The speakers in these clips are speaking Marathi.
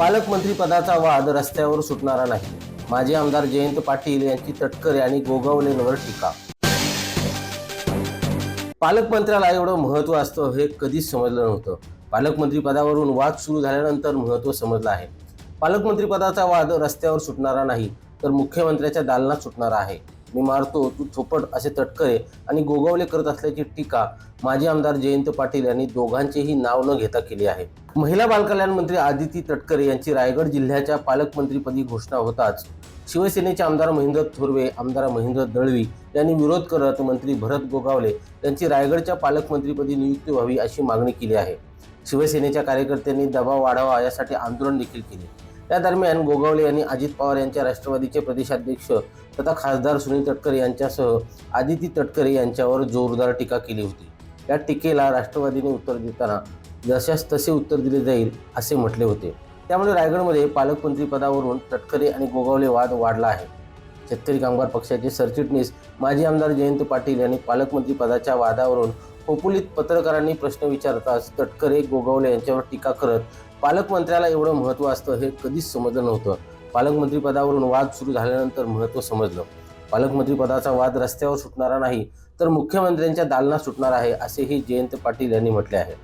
पालकमंत्री पदाचा वाद रस्त्यावर सुटणारा नाही. माजी आमदार जयंत पाटील यांची तटकरे आणि गोगावलेंवर टीका. पालकमंत्र्याला एवढं महत्त्व असतं हे कधीच समजलं नव्हतं. पालकमंत्री पदावरून वाद सुरू झाल्यानंतर महत्त्व समजलं आहे. पालकमंत्री पदाचा वाद रस्त्यावर सुटणारा नाही तर मुख्यमंत्र्याच्या दालनात सुटणारा आहे. मी मारतो तू थोपट असे तटकरे आणि गोगावले करत असल्याची टीका माजी आमदार जयंत पाटील यांनी दोघांचेही नाव न घेता केली आहे. महिला बालकल्याण मंत्री आदिती तटकरे यांची रायगड जिल्ह्याच्या पालकमंत्रीपदी घोषणा होताच. शिवसेनेचे आमदार महेंद्र थोरवे आमदार महेंद्र दळवी यांनी विरोध करत मंत्री भरत गोगावले यांची रायगडच्या पालकमंत्रीपदी नियुक्ती व्हावी अशी मागणी केली आहे. शिवसेनेच्या कार्यकर्त्यांनी दबाव वाढावा यासाठी आंदोलन देखील केले. या दरम्यान गोगावले यांनी अजित पवार यांच्या राष्ट्रवादीचे प्रदेशाध्यक्ष तथा खासदार सुनील तटकरे यांच्यासह आदिती तटकरे यांच्यावर जोरदार टीका केली होती. या टीकेला राष्ट्रवादीने उत्तर देताना जशास तसे उत्तर दिले जाईल असे म्हटले होते. त्यामुळे रायगडमध्ये पालकमंत्रीपदावरून तटकरे आणि गोगावले वाद वाढला आहे. शेतकरी कामगार पक्षाचे सरचिटणीस माजी आमदार जयंत पाटील यांनी पालकमंत्रीपदाच्या वादावरून पोपुलीत पत्रकारांनी प्रश्न विचारताच तटकरे गोगावले यांच्यावर टीका करत पालकमंत्र्याला एवढं महत्त्व असतं हे कधीच समजलं नव्हतं. पालकमंत्री पदावरून वाद सुरू झाल्यानंतर महत्त्व समजलं. पालकमंत्री पदाचा वाद रस्त्यावर सुटणारा नाही तर मुख्यमंत्र्यांच्या दालनात सुटणार आहे असेही जयंत पाटील यांनी म्हटले आहे.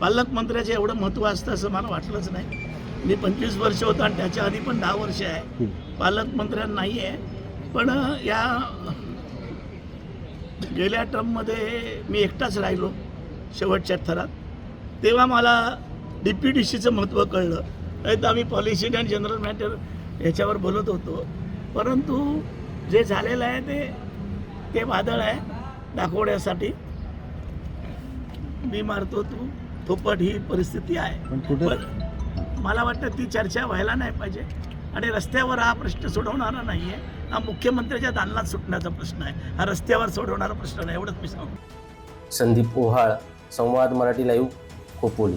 पालकमंत्र्याचं एवढं महत्त्व असतं असं मला वाटलंच नाही. मी पंचवीस वर्ष होतो आणि त्याच्या आधी पण दहा वर्ष आहे. पालकमंत्र्या नाही आहे. पण या गेल्या टर्ममध्ये मी एकटाच राहिलो शेवटच्या थरात. तेव्हा मला डी पी डी सीचं महत्त्व कळलं. नाही तर आम्ही पॉलिसी अँड जनरल मॅटर ह्याच्यावर बोलत होतो. परंतु जे झालेलं आहे ते ते वादळ आहे दाखवण्यासाठी. मी मारतो तू थोपट ही परिस्थिती आहे. पण कुठे? पण मला वाटतं ती चर्चा व्हायला नाही पाहिजे. आणि रस्त्यावर हा प्रश्न सोडवणारा नाही आहे हा मुख्यमंत्र्याच्या दालनात सुटण्याचा प्रश्न आहे. हा रस्त्यावर सोडवणारा प्रश्न नाही. एवढंच मी सांगतो. संदीप ओहाळ संवाद मराठी लाईव्ह खोपोली.